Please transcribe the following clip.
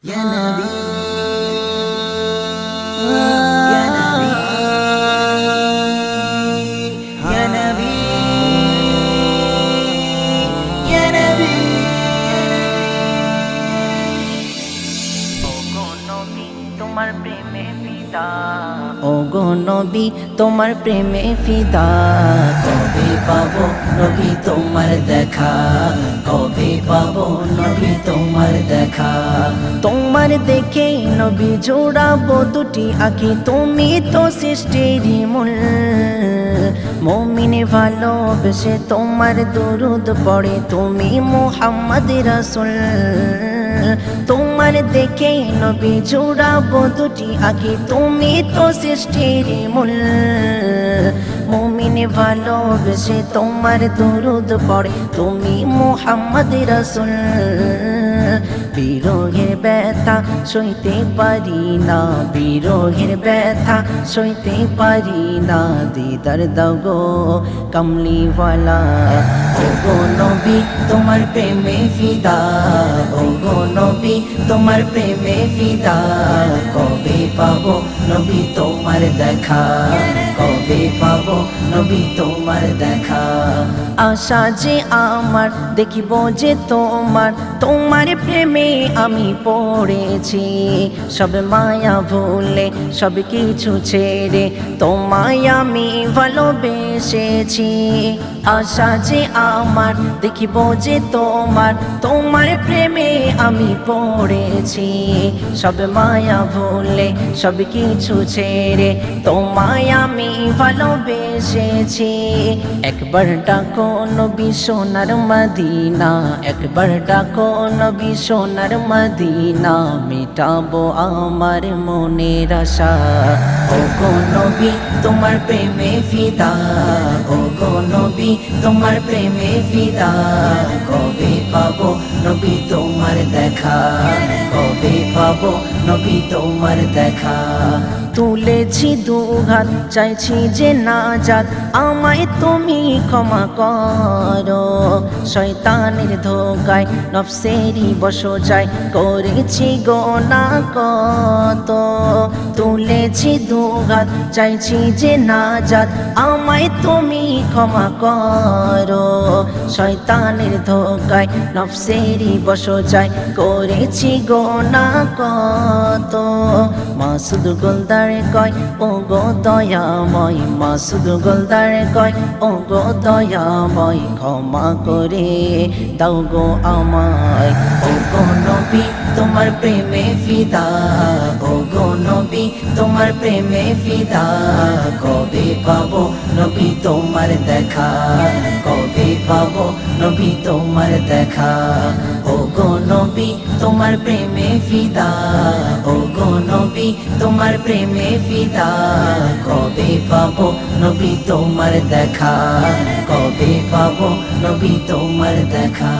Ya Nabi. Ya Nabi. Ya Nabi. Ya Nabi. Oh, no vi tomar primer vida. ও নবী, তোমার প্রেমে ফিদা। কবে পাবো নবী, তোমার দেখা? কবে পাবো নবী, তোমার দেখা? তোমার দেখে নবী জোড়াবো দুটি আঁকি। তুমি তো সৃষ্টির মূল। মমিনে ভালোবেসে তোমার দুরুদ পড়ে। তুমি মোহাম্মদ রাসুল। তোমার দেখে নবী জোড়াবো দুটি আগে তুমি তো সৃষ্টির মূল। মুমিনে ভালোবেসে তোমার দুরুদ পড়ে। তুমি মোহাম্মদ রসুল। বিরোহের ব্যথা, সইতে পারি না। বিরোহের ব্যথা, সইতে পারি না। দিদার দাগো কমলিওয়ালা। ও গো নবী, তোমার প্রেমে ফিদা। ও গো নবী, তোমার প্রেমে ফিদা। কবে পাবো নবী তোমার দেখা? কবে পাবো নবী তোমার দেখা? আশা যে আমার, দেখিব যে তোমার তোমার প্রেমে আমি পড়েছি। সব মায়া ভুলে সব কিছু ছেড়ে তোমায় আমি ভালোবেসেছি। আশা যে আমার, দেখিব যে তোমার তোমার প্রেমে আমি পড়েছি। সব মায়া ভুলে সব কিছু ছেড়ে তোমায় আমি ভালোবেসেছি। একবার ডাকো নবী সোনার মদিনা, একবার ডাকো নবী সোনার মদিনা, মিটাবো আমার মনের আশা। ও গো নবী, তোমার প্রেমে ফিদা। ও গো নবী, তোমার প্রেমে ফিদা। কবে পাবো নবী তোমার দেখা? কবে পাবো নবী তোমার দেখা? তুলেছি দুঘাত চাইছি যে না যাক, আমায় তুমি ক্ষমা করো। শয়তানের ধোকায় নফসেরি বসো যায় করেছি গোনা কত। তুলেছি দুঘাত, চাইছি যে না যাক, আমায় তুমি ক্ষমা করো। শয়তানের ধোকায় নফসেরি বসো যায় করেছি গোনা কত। মাসুদ গোলদার কয় ও গো দয়াময়, মাসুদ গোলদার কয় ও গো দয়াময়, ক্ষমা করে দাও গো আমায়। ও গো নবী, তোমার প্রেমে ফিদা ও গো নবী, তোমার প্রেমে ফিদা, কবে পাবো নবী তোমার দেখা, কবে পাবো নবী তোমার দেখা, ও গো নবী তোমার প্রেমে ফিদা, ও গো নবী তোমার প্রেমে ফিদা। কবে পাবো নবী তোমার দেখা, কবে পাবো নবী তোমার দেখা?